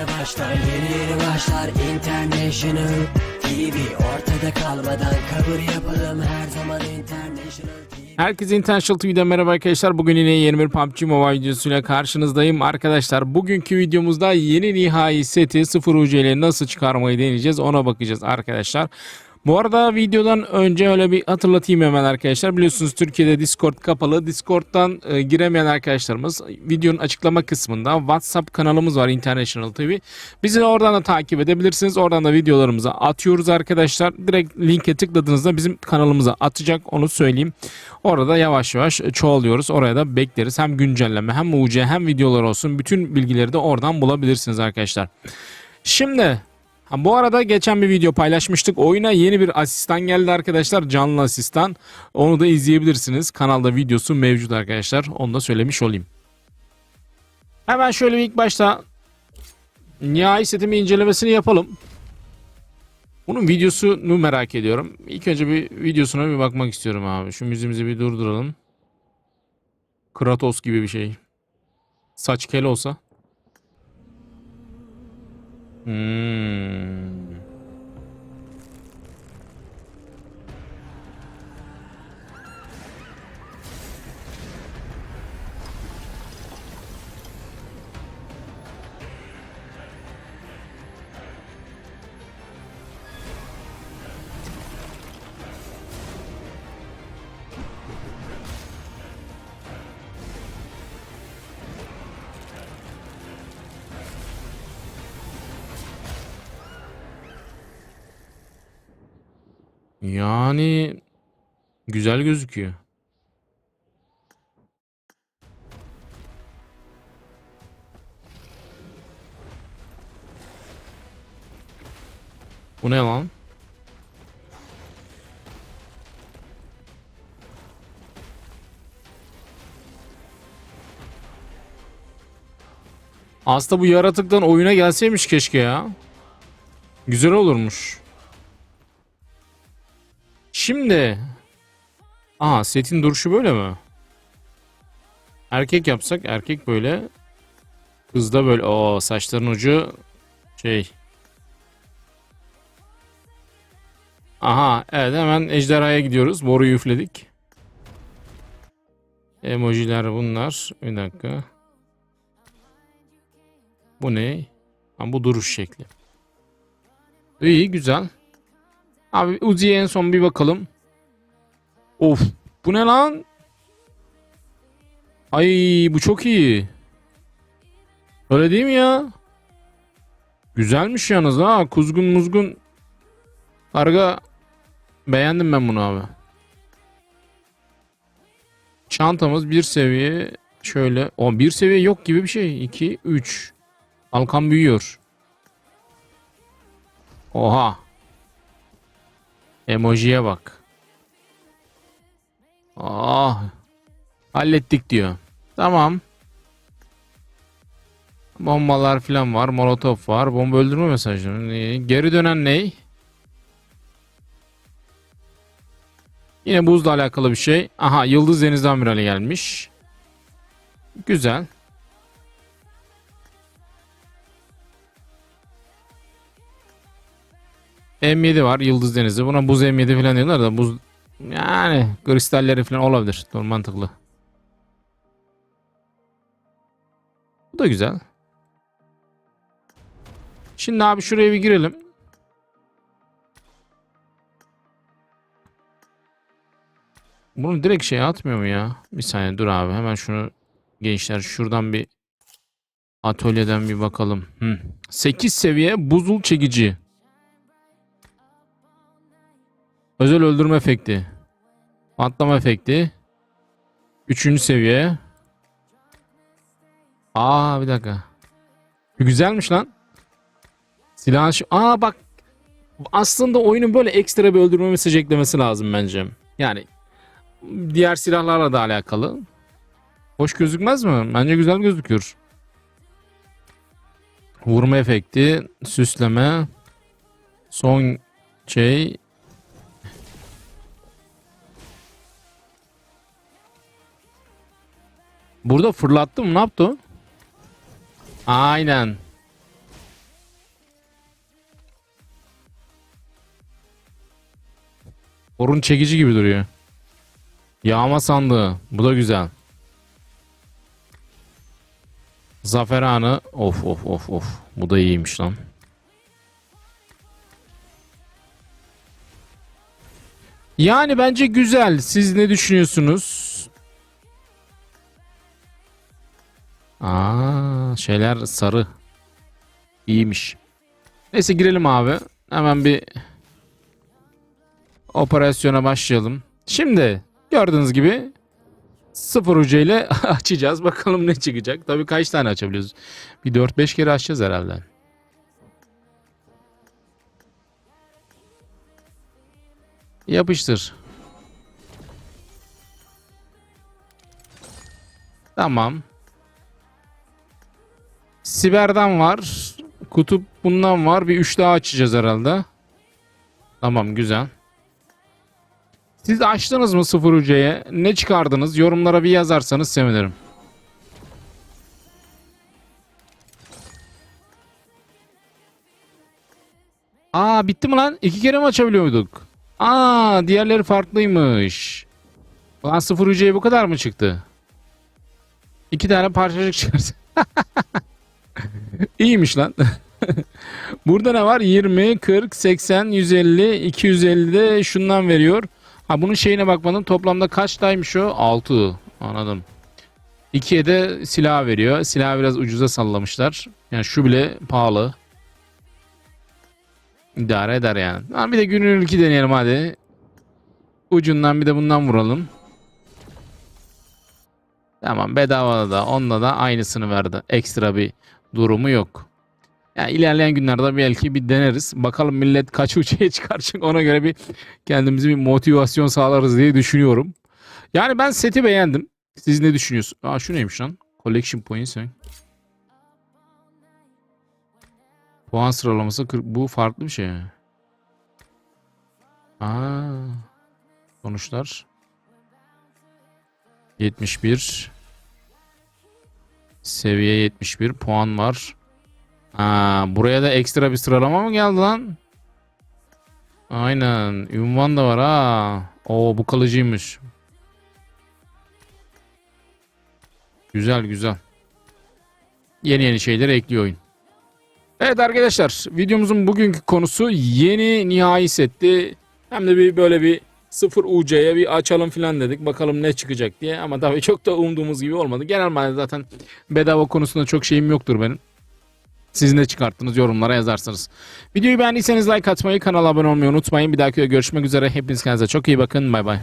yeni başlar Yeni yeni başlar International TV Ortada kalmadan kabul yapalım Her zaman International TV Herkese International TV'den merhaba arkadaşlar. Bugün yine yeni bir PUBG Mobile videosuyla karşınızdayım. Arkadaşlar bugünkü videomuzda yeni nihai seti 0 UC ile nasıl çıkarmayı deneyeceğiz ona bakacağız arkadaşlar. Bu arada videodan önce öyle bir hatırlatayım hemen arkadaşlar. Biliyorsunuz Türkiye'de Discord kapalı. Discord'dan e, giremeyen arkadaşlarımız videonun açıklama kısmında WhatsApp kanalımız var International TV. Bizi oradan da takip edebilirsiniz. Oradan da videolarımızı atıyoruz arkadaşlar. Direkt linke tıkladığınızda bizim kanalımıza atacak onu söyleyeyim. Orada yavaş yavaş çoğalıyoruz. Oraya da bekleriz. Hem güncelleme hem UC hem videolar olsun. Bütün bilgileri de oradan bulabilirsiniz arkadaşlar. Şimdi Ha, bu arada geçen bir video paylaşmıştık. Oyuna yeni bir asistan geldi arkadaşlar. Canlı asistan. Onu da izleyebilirsiniz. Kanalda videosu mevcut arkadaşlar. Onu da söylemiş olayım. Hemen şöyle bir ilk başta nihai setimi incelemesini yapalım. Bunun videosunu merak ediyorum. İlk önce bir videosuna bir bakmak istiyorum abi. Şu müziğimizi bir durduralım. Kratos gibi bir şey. Saç kel olsa. Hmm. Yani güzel gözüküyor. Bu ne lan? Aslında bu yaratıktan oyuna gelseymiş keşke ya. Güzel olurmuş. Şimdi. Aa setin duruşu böyle mi? Erkek yapsak erkek böyle. Kızda böyle. o saçların ucu şey. Aha evet hemen ejderhaya gidiyoruz. Boruyu üfledik. Emojiler bunlar. Bir dakika. Bu ne? Ha, bu duruş şekli. İyi güzel. Abi Uzi'ye en son bir bakalım. Of. Bu ne lan? Ay bu çok iyi. Öyle değil mi ya? Güzelmiş yalnız ha. Kuzgun muzgun. Karga. Beğendim ben bunu abi. Çantamız bir seviye. Şöyle. O bir seviye yok gibi bir şey. 2, 3. Alkan büyüyor. Oha. Emojiye bak. Ah. Hallettik diyor. Tamam. Bombalar falan var. Molotof var. Bomba öldürme mesajı. Geri dönen ney? Yine buzla alakalı bir şey. Aha Yıldız Deniz Amirali gelmiş. Güzel. M7 var Yıldız Denizi. Buna buz M7 falan diyorlar da buz yani kristalleri falan olabilir. Doğru mantıklı. Bu da güzel. Şimdi abi şuraya bir girelim. Bunu direkt şey atmıyor mu ya? Bir saniye dur abi. Hemen şunu gençler şuradan bir atölyeden bir bakalım. Hı. 8 seviye buzul çekici. Özel öldürme efekti. Patlama efekti. Üçüncü seviye. Aa bir dakika. Güzelmiş lan. Silah şu... Aa bak. Aslında oyunun böyle ekstra bir öldürme mesajı eklemesi lazım bence. Yani diğer silahlarla da alakalı. Hoş gözükmez mi? Bence güzel gözüküyor. Vurma efekti, süsleme, son şey Burada fırlattım. Ne yaptı? Aynen. Orun çekici gibi duruyor. Yağma sandığı. Bu da güzel. Zafer anı. Of of of of. Bu da iyiymiş lan. Yani bence güzel. Siz ne düşünüyorsunuz? Aa, şeyler sarı. İyiymiş. Neyse girelim abi. Hemen bir operasyona başlayalım. Şimdi gördüğünüz gibi sıfır ucu ile açacağız. Bakalım ne çıkacak. Tabii kaç tane açabiliyoruz? Bir 4-5 kere açacağız herhalde. Yapıştır. Tamam. Siber'den var. Kutup bundan var. Bir 3 daha açacağız herhalde. Tamam güzel. Siz açtınız mı 0 UC'ye? Ne çıkardınız? Yorumlara bir yazarsanız sevinirim. Aa bitti mi lan? İki kere mi açabiliyor muyduk? Aa diğerleri farklıymış. Lan 0 UC'ye bu kadar mı çıktı? İki tane parçacık çıkarsın. İyiymiş lan. Burada ne var? 20, 40, 80, 150, 250 de şundan veriyor. Ha bunun şeyine bakmadım. Toplamda kaçtaymış o? 6. Anladım. 2'ye de silah veriyor. Silah biraz ucuza sallamışlar. Yani şu bile pahalı. İdare eder yani. Ha bir de günün ilki deneyelim hadi. Ucundan bir de bundan vuralım. Tamam bedava da onunla da aynısını verdi. Ekstra bir durumu yok. Yani ilerleyen günlerde belki bir deneriz. Bakalım millet kaç uçaya çıkaracak ona göre bir kendimizi bir motivasyon sağlarız diye düşünüyorum. Yani ben seti beğendim. Siz ne düşünüyorsunuz? Aa şu neymiş lan? Collection points. Puan sıralaması 40. Bu farklı bir şey. Aa. Sonuçlar. 71. Seviye 71 puan var. Ha, buraya da ekstra bir sıralama mı geldi lan? Aynen. Ünvan da var ha. Oo bu kalıcıymış. Güzel güzel. Yeni yeni şeyler ekliyor oyun. Evet arkadaşlar videomuzun bugünkü konusu yeni nihai setti. Hem de bir böyle bir 0 UC'ye bir açalım filan dedik. Bakalım ne çıkacak diye. Ama tabii çok da umduğumuz gibi olmadı. Genel manada zaten bedava konusunda çok şeyim yoktur benim. Siz ne çıkarttınız yorumlara yazarsınız. Videoyu beğendiyseniz like atmayı, kanala abone olmayı unutmayın. Bir dahaki videoda görüşmek üzere. Hepiniz kendinize çok iyi bakın. Bay bay.